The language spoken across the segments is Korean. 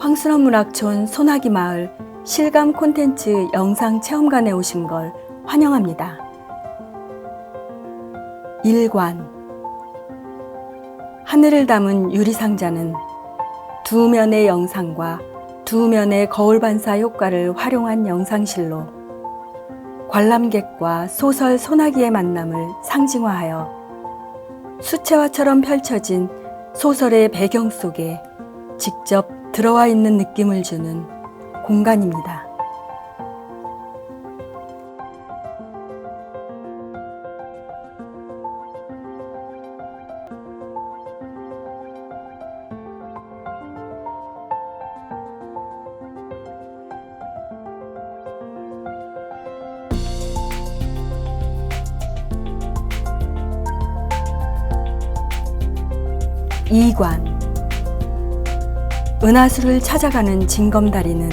황순원 문학촌 소나기 마을 실감 콘텐츠 영상 체험관에 오신 걸 환영합니다. 일관 하늘을 담은 유리상자는 두 면의 영상과 두 면의 거울 반사 효과를 활용한 영상실로 관람객과 소설 소나기의 만남을 상징화하여 수채화처럼 펼쳐진 소설의 배경 속에 직접 들어와 있는 느낌을 주는 공간입니다. 이관 은하수를 찾아가는 징검다리는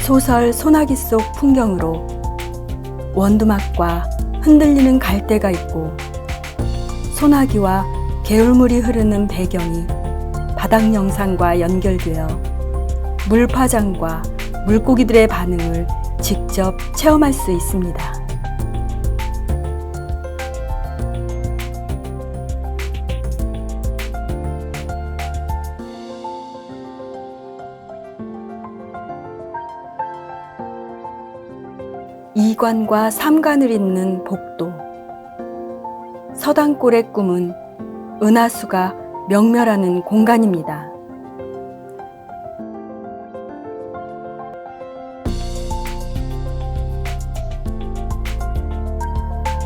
소설 소나기 속 풍경으로 원두막과 흔들리는 갈대가 있고 소나기와 개울물이 흐르는 배경이 바닥 영상과 연결되어 물파장과 물고기들의 반응을 직접 체험할 수 있습니다. 이관과 삼관을 잇는 복도. 서당골의 꿈은 은하수가 명멸하는 공간입니다.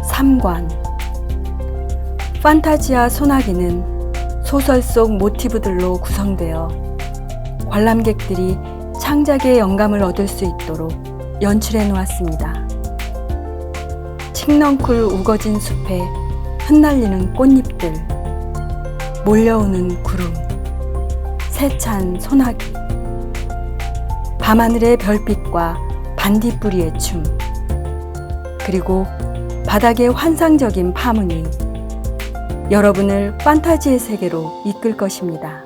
삼관. 판타지아 소나기는 소설 속 모티브들로 구성되어 관람객들이 창작의 영감을 얻을 수 있도록 연출해 놓았습니다. 칡넝쿨 우거진 숲에 흩날리는 꽃잎들, 몰려오는 구름, 세찬 소나기, 밤하늘의 별빛과 반딧불이의 춤, 그리고 바닥의 환상적인 파문이 여러분을 판타지의 세계로 이끌 것입니다.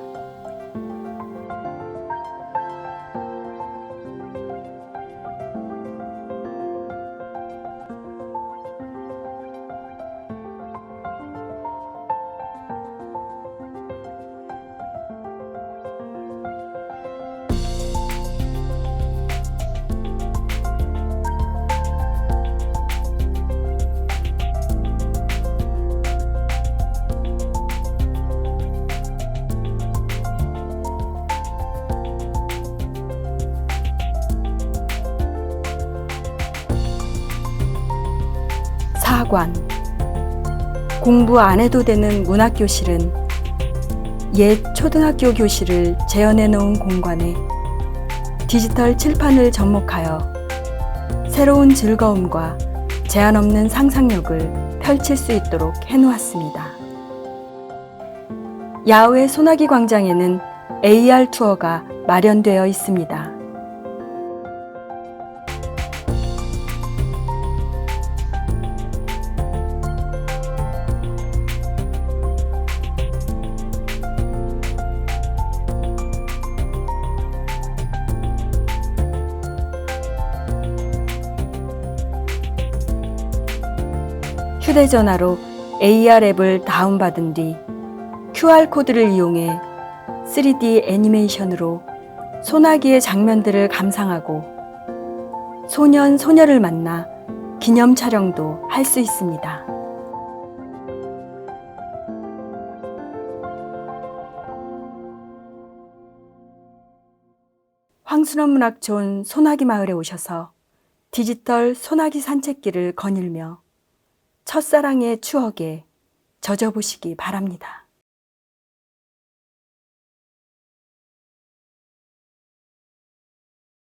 사관 공부 안 해도 되는 문학교실은 옛 초등학교 교실을 재현해 놓은 공간에 디지털 칠판을 접목하여 새로운 즐거움과 제한 없는 상상력을 펼칠 수 있도록 해 놓았습니다. 야외 소나기 광장에는 AR 투어가 마련되어 있습니다. 휴대전화로 AR 앱을 다운받은 뒤 QR코드를 이용해 3D 애니메이션으로 소나기의 장면들을 감상하고 소년, 소녀를 만나 기념 촬영도 할 수 있습니다. 황순원 문학촌 소나기 마을에 오셔서 디지털 소나기 산책길을 거닐며 첫사랑의 추억에 젖어보시기 바랍니다.